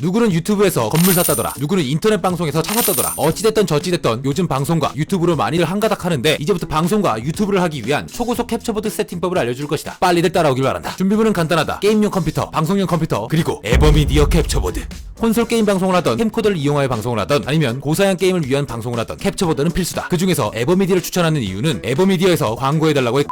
누구는 유튜브에서 건물 샀다더라. 누구는 인터넷 방송에서 차 샀다더라. 어찌됐던 저찌됐던 요즘 방송과 유튜브로 많이들 한가닥 하는데 이제부터 방송과 유튜브를 하기 위한 초고속 캡처보드 세팅법을 알려줄 것이다. 빨리들 따라오길 바란다. 준비물은 간단하다. 게임용 컴퓨터 방송용 컴퓨터 그리고 에버미디어 캡처보드. 콘솔 게임 방송을 하던 캠코더를 이용하여 방송을 하던 아니면 고사양 게임을 위한 방송을 하던 캡처보드는 필수다. 그 중에서 에버미디어를 추천하는 이유는 에버미디어에서 광고해달라고 했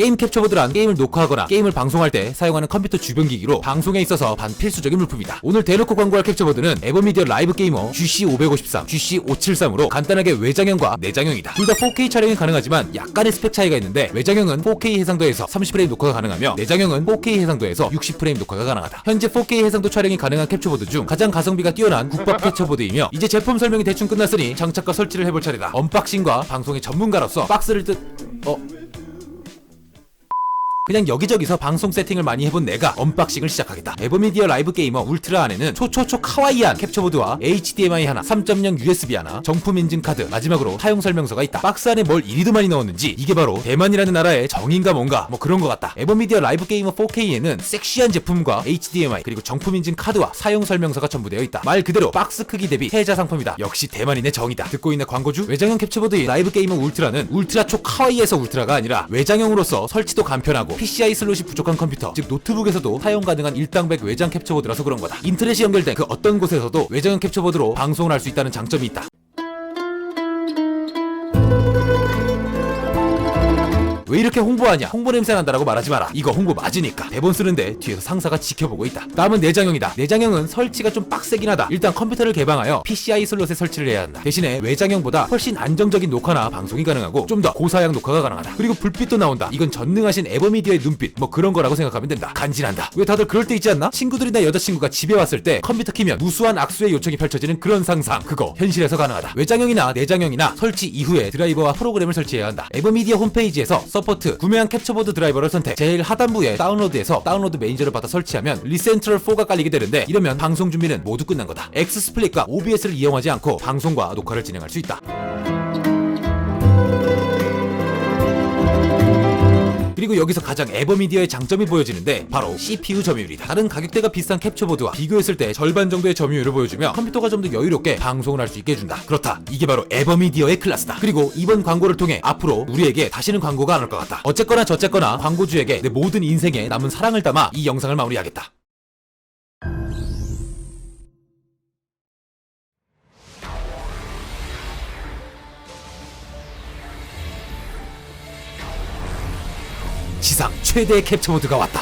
게임 캡처보드란 게임을 녹화하거나 게임을 방송할 때 사용하는 컴퓨터 주변 기기로 방송에 있어서 반필수적인 물품이다. 오늘 대놓고 광고할 캡처보드는 에버미디어 라이브 게이머 GC553, GC573으로 간단하게 외장형과 내장형이다. 둘 다 4K 촬영이 가능하지만 약간의 스펙 차이가 있는데 외장형은 4K 해상도에서 30프레임 녹화가 가능하며 내장형은 4K 해상도에서 60프레임 녹화가 가능하다. 현재 4K 해상도 촬영이 가능한 캡처보드 중 가장 가성비가 뛰어난 국밥 캡처보드이며 이제 제품 설명이 대충 끝났으니 장착과 설치를 해볼 차례다. 언박싱과 방송의 전문가로서 박스를 뜯... 어... 그냥 여기저기서 방송 세팅을 많이 해본 내가 언박싱을 시작하겠다. 에버미디어 라이브 게이머 울트라 안에는 초초초 카와이한 캡처보드와 HDMI 하나, 3.0 USB 하나, 정품 인증 카드, 마지막으로 사용 설명서가 있다. 박스 안에 뭘 이리도 많이 넣었는지 이게 바로 대만이라는 나라의 정인가 뭔가 뭐 그런 것 같다. 에버미디어 라이브 게이머 4K에는 섹시한 제품과 HDMI 그리고 정품 인증 카드와 사용 설명서가 첨부되어 있다. 말 그대로 박스 크기 대비 세자 상품이다. 역시 대만인의 정이다. 듣고 있는 광고주 외장형 캡처보드의 라이브 게이머 울트라는 울트라 초 카와이에서 울트라가 아니라 외장형으로서 설치도 간편하고 PCI 슬롯이 부족한 컴퓨터 즉 노트북에서도 사용 가능한 일당백 외장 캡처보드라서 그런 거다. 인터넷이 연결된 그 어떤 곳에서도 외장형 캡처보드로 방송을 할 수 있다는 장점이 있다. 왜 이렇게 홍보하냐? 홍보 냄새 난다라고 말하지 마라. 이거 홍보 맞으니까. 대본 쓰는데 뒤에서 상사가 지켜보고 있다. 다음은 내장형이다. 내장형은 설치가 좀 빡세긴 하다. 일단 컴퓨터를 개방하여 PCI 슬롯에 설치를 해야 한다. 대신에 외장형보다 훨씬 안정적인 녹화나 방송이 가능하고 좀 더 고사양 녹화가 가능하다. 그리고 불빛도 나온다. 이건 전능하신 에버미디어의 눈빛 뭐 그런 거라고 생각하면 된다. 간지난다. 왜 다들 그럴 때 있지 않나? 친구들이나 여자친구가 집에 왔을 때 컴퓨터 키면 무수한 악수의 요청이 펼쳐지는 그런 상상. 그거 현실에서 가능하다. 외장형이나 내장형이나 설치 이후에 드라이버와 프로그램을 설치해야 한다. 에버미디어 홈페이지에서 서 포트, 구매한 캡처보드 드라이버를 선택. 제일 하단부에 다운로드에서 다운로드 매니저를 받아 설치하면 리센트럴 4가 깔리게 되는데 이러면 방송 준비는 모두 끝난 거다. X 스플릿과 OBS를 이용하지 않고 방송과 녹화를 진행할 수 있다. 그리고 여기서 가장 에버미디어의 장점이 보여지는데 바로 CPU 점유율이다. 다른 가격대가 비싼 캡처보드와 비교했을 때 절반 정도의 점유율을 보여주며 컴퓨터가 좀 더 여유롭게 방송을 할 수 있게 해준다. 그렇다. 이게 바로 에버미디어의 클래스다. 그리고 이번 광고를 통해 앞으로 우리에게 다시는 광고가 안 올 것 같다. 어쨌거나 저쨌거나 광고주에게 내 모든 인생에 남은 사랑을 담아 이 영상을 마무리하겠다. 지상 최대의 캡처보드가 왔다.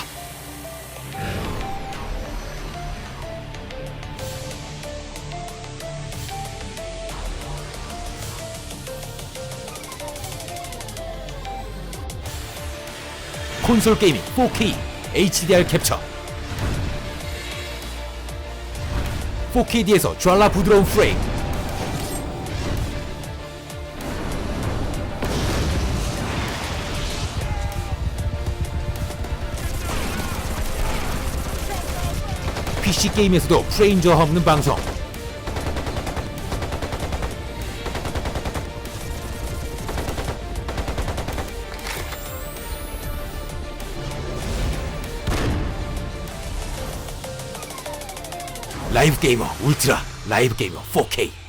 콘솔 게이밍 4K HDR 캡처 4KD에서 좔라 부드러운 프레임 PC 게임에서도 프레임 저하 없는 방송. 라이브 게이머 울트라 라이브 게이머 4K